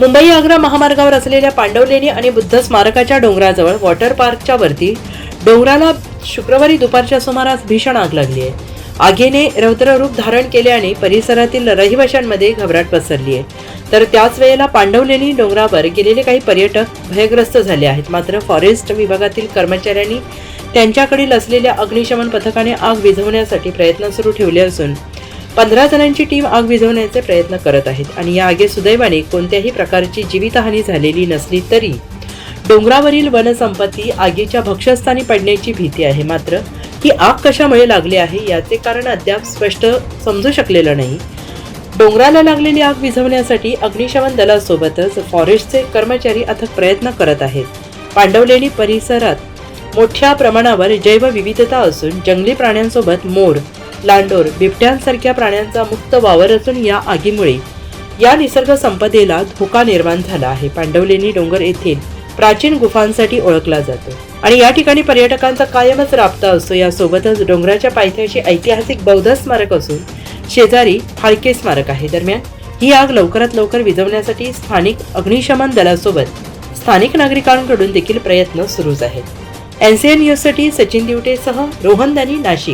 मुंबई आग्रा महामार्गावर असलेल्या पांडवलेणी आणि बुद्ध स्मारकाच्या डोंगराजवळ वॉटर पार्कच्या वरती डोंगराला शुक्रवारी दुपारच्या सुमारास भीषण आग लागली आहे. आगीने रौद्र रूप धारण केल्याने परिसरातील रहिवाशांमध्ये घबराट पसरली आहे. तर त्याच वेळेला पांडवलेणी डोंगरावर गेलेले काही पर्यटक भयग्रस्त झाले आहेत. मात्र फॉरेस्ट विभागातील कर्मचाऱ्यांनी त्यांच्याकडील असलेल्या अग्निशमन पथकाने आग विझवण्यासाठी प्रयत्न सुरू ठेवले असून पंधरा जणांची टीम आग विझवण्याचे प्रयत्न करत आहेत आणि या आगीत सुदैवाने कोणत्याही प्रकारची जीवितहानी झालेली नसली तरी डोंगरावरील वनसंपत्ती आगीच्या भक्षस्थानी पडण्याची भीती आहे. मात्र ही आग कशामुळे लागली आहे याचे कारण अद्याप स्पष्ट समजू शकलेलं नाही. डोंगराला लागलेली आग विझवण्यासाठी अग्निशमन दलासोबतच फॉरेस्टचे कर्मचारी अथक प्रयत्न करत आहेत. पांडवलेणी परिसरात मोठ्या प्रमाणावर जैवविविधता असून जंगली प्राण्यांसोबत मोर लांडोर बिबट्यांसारख्या प्राण्यांचा मुक्त वावर असून या आगीमुळे या निसर्ग संपदेला धोका निर्माण झाला आहे. पांडवलेणी डोंगर येथील प्राचीन गुफांसाठी ओळखला जातो आणि या ठिकाणी पर्यटकांचा कायमच राबता असतो. यासोबतच डोंगराच्या पायथ्याशी ऐतिहासिक बौद्ध स्मारक असून शेजारी फाळके स्मारक आहे. दरम्यान ही आग लवकरात लवकर विझवण्यासाठी स्थानिक अग्निशमन दलासोबत स्थानिक नागरिकांकडून देखील प्रयत्न सुरूच आहेत. एनसीएन न्यूजसाठी सचिन दिवटेसह रोहन दानी नाशिक.